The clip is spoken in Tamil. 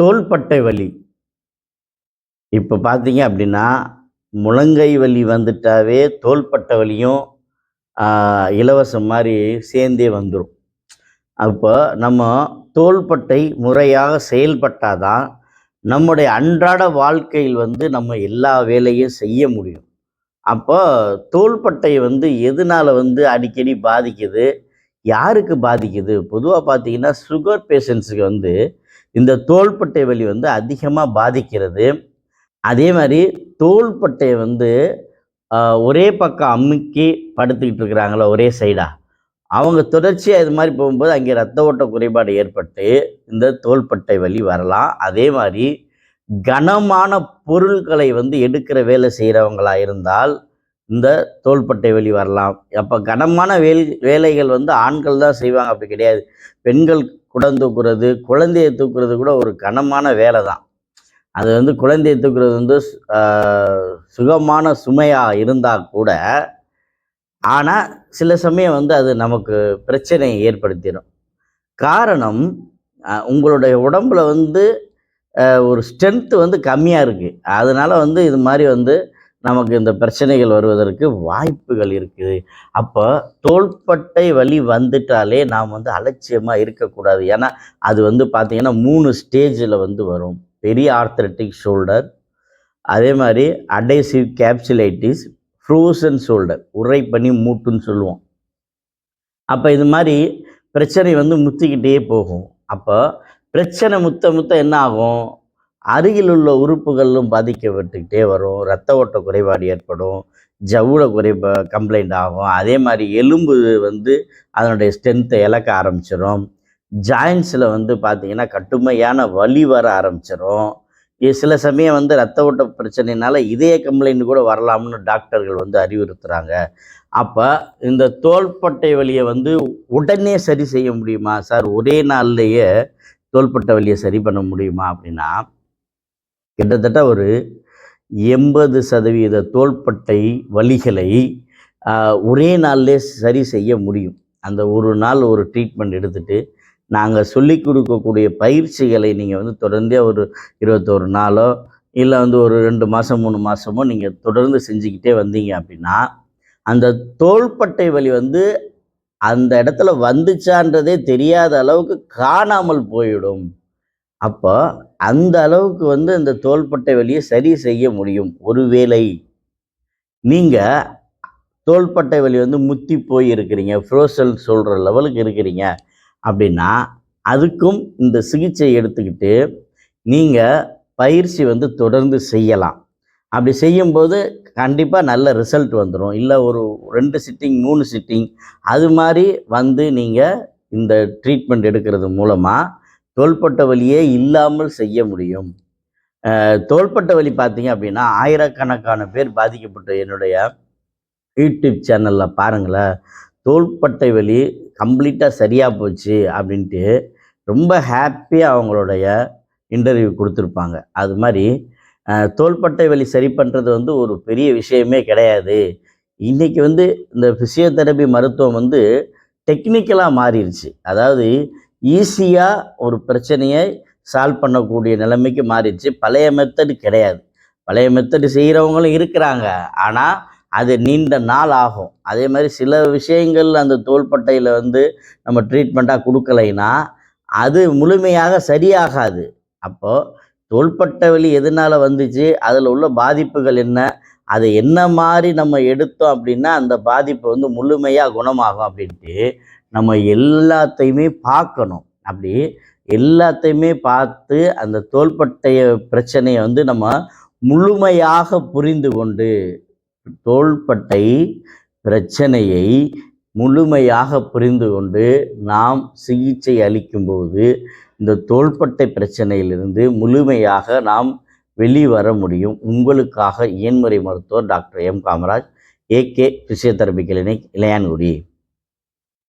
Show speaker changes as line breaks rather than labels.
தோள்பட்டை வலி. இப்போ பார்த்தீங்க அப்படின்னா முழங்கை வலி வந்துட்டாவே தோள்பட்டை வலியும் இலவசம் மாதிரி சேர்ந்தே வந்துடும் அப்போ நம்ம தோள்பட்டை முறையாக செயல்பட்டாதான் நம்முடைய அன்றாட வாழ்க்கையில் வந்து நம்ம எல்லா வேலையும் செய்ய முடியும். அப்போ தோள்பட்டை வந்து எதனால் வந்து அடிக்கடி பாதிக்குது? யாருக்கு பாதிக்குது? பொதுவாக பார்த்தீங்கன்னா சுகர் பேஷண்ட்ஸுக்கு வந்து இந்த தோள்பட்டை வலி வந்து அதிகமாக பாதிக்கிறது. அதே மாதிரி தோள்பட்டையை வந்து ஒரே பக்கம் அமுக்கி படுத்துக்கிட்டு இருக்கிறாங்களா ஒரே சைடாக அவங்க தொடர்ச்சியாக இது மாதிரி போகும்போது அங்கே ரத்த ஓட்ட குறைபாடு ஏற்பட்டு இந்த தோள்பட்டை வலி வரலாம். அதே மாதிரி கனமான பொருட்களை வந்து எடுக்கிற வேலை செய்கிறவங்களா இருந்தால் இந்த தோள்பட்டை வலி வரலாம். அப்போ கனமான வேல் வேலைகள் வந்து ஆண்கள் தான் செய்வாங்க அப்படி கிடையாது. பெண்கள் குடம் தூக்குறது குழந்தையை தூக்குறது கூட ஒரு கனமான வேலை தான் அது வந்து குழந்தையை தூக்குறது வந்து சுகமான சுமையாக இருந்தால் கூட ஆனால் சில சமயம் வந்து அது நமக்கு பிரச்சனையை ஏற்படுத்திடும். காரணம் உங்களுடைய உடம்புல வந்து ஒரு ஸ்ட்ரென்த்து வந்து கம்மியாக இருக்குது அதனால் வந்து இது மாதிரி வந்து நமக்கு இந்த பிரச்சனைகள் வருவதற்கு வாய்ப்புகள் இருக்குது. அப்போ தோள்பட்டை வலி வந்துட்டாலே நாம் வந்து அலட்சியமாக இருக்கக்கூடாது. ஏன்னா அது வந்து பார்த்திங்கன்னா மூணு ஸ்டேஜில் வந்து வரும். பெரிய ஆர்த்தரட்டிக் ஷோல்டர் அதே மாதிரி அடைசிவ் கேப்சுலைட்டிஸ் ஃப்ரோசன் ஷோல்டர் உரை பண்ணி மூட்டுன்னு சொல்லுவோம். அப்போ இது மாதிரி பிரச்சனை வந்து முத்திக்கிட்டே போகும். அப்போ பிரச்சனை முத்த முத்த என்ன ஆகும்? அருகில் உள்ள உறுப்புகளும் பாதிக்கப்பட்டுக்கிட்டே வரும். ரத்த ஓட்ட குறைபாடு ஏற்படும். ஜவ்வுல குறைபா கம்ப்ளைண்ட் ஆகும். அதே மாதிரி எலும்பு வந்து அதனுடைய ஸ்ட்ரென்த்தை இழக்க ஆரம்பிச்சிடும் ஜாயின்ஸில் வந்து பார்த்திங்கன்னா கட்டுமையான வலி வர ஆரம்பிச்சிடும் சில சமயம் வந்து ரத்த ஓட்ட பிரச்சனைனால இதய கம்ப்ளைண்ட் கூட வரலாம்னு டாக்டர்கள் வந்து அறிவுறுத்துகிறாங்க அப்போ இந்த தோள்பட்டை வலியை வந்து உடனே சரி செய்ய முடியுமா? சார் ஒரே நாள்லேயே தோள்பட்டை வலியை சரி பண்ண முடியுமா? அப்படின்னா கிட்டத்தட்ட ஒரு எண்பது சதவீத தோள்பட்டை வலிகளை ஒரே நாள்லே சரி செய்ய முடியும். அந்த ஒரு நாள் ஒரு ட்ரீட்மெண்ட் எடுத்துட்டு நாங்கள் சொல்லி கொடுக்கக்கூடிய பயிற்சிகளை நீங்கள் வந்து தொடர்ந்தே ஒரு இருபத்தோரு நாளோ இல்லை வந்து ஒரு ரெண்டு மாதம் மூணு மாதமோ நீங்கள் தொடர்ந்து செஞ்சுக்கிட்டே வந்தீங்க அப்படின்னா அந்த தோள்பட்டை வலி வந்து அந்த இடத்துல வந்துச்சான்றதே தெரியாத அளவுக்கு காணாமல் போயிடும். அப்போ அந்த அளவுக்கு வந்து இந்த தோள்பட்டை வலியை சரி செய்ய முடியும். ஒருவேளை நீங்கள் தோள்பட்டை வலி வந்து முத்தி போய் இருக்கிறீங்க ஃப்ரோசல் சொல்கிற லெவலுக்கு இருக்கிறீங்க அப்படின்னா அதுக்கும் இந்த சிகிச்சை எடுத்துக்கிட்டு நீங்கள் பயிற்சி வந்து தொடர்ந்து செய்யலாம். அப்படி செய்யும்போது கண்டிப்பாக நல்ல ரிசல்ட் வந்துடும் இல்லை ஒரு ரெண்டு சிட்டிங் மூணு சிட்டிங் அது மாதிரி வந்து நீங்கள் இந்த ட்ரீட்மெண்ட் எடுக்கிறது மூலமாக தோள்பட்டை வலியே இல்லாமல் செய்ய முடியும். தோள்பட்ட தோள்பட்டை வலி பார்த்தீங்க அப்படின்னா ஆயிரக்கணக்கான பேர் பாதிக்கப்பட்ட என்னுடைய யூடியூப் சேனலில் பாருங்களேன். தோள்பட்டை வலி கம்ப்ளீட்டாக சரியாக போச்சு அப்படின்ட்டு ரொம்ப ஹாப்பியாக அவங்களுடைய இன்டர்வியூ கொடுத்துருப்பாங்க. அது மாதிரி தோள்பட்டை வலி சரி பண்ணுறது வந்து ஒரு பெரிய விஷயமே கிடையாது. இன்றைக்கி வந்து இந்த ஃபிசியோதெரபி மருத்துவம் வந்து டெக்னிக்கலாக மாறிடுச்சு அதாவது ஈஸியாக ஒரு பிரச்சனையை சால்வ் பண்ணக்கூடிய நிலைமைக்கு மாறிடுச்சு. பழைய மெத்தடு கிடையாது. பழைய மெத்தடு செய்கிறவங்களும் இருக்கிறாங்க. ஆனால் அது நீண்ட நாள் ஆகும். அதே மாதிரி சில விஷயங்கள் அந்த தோள்பட்டையில் வந்து நம்ம ட்ரீட்மெண்ட்டாக கொடுக்கலைன்னா அது முழுமையாக சரியாகாது. அப்போது தோள்பட்டை வலி எதனால் வந்துச்சு? அதில் உள்ள பாதிப்புகள் என்ன? அதை என்ன மாதிரி நம்ம எடுத்தோம் அப்படின்னா அந்த பாதிப்பு வந்து முழுமையாக குணமாகும் அப்படின்ட்டு நம்ம எல்லாத்தையுமே பார்க்கணும். அப்படி எல்லாத்தையுமே பார்த்து அந்த தோள்பட்டைய பிரச்சனையை வந்து நம்ம முழுமையாக புரிந்து கொண்டு தோள்பட்டை பிரச்சனையை முழுமையாக புரிந்து கொண்டு நாம் சிகிச்சை அளிக்கும்போது இந்த தோள்பட்டை பிரச்சனையிலிருந்து முழுமையாக நாம் வெளிவர முடியும். உங்களுக்காக இயன்முறை மருத்துவர் doctor M Kamaraj AK physiotherapy clinic Ilayangudi.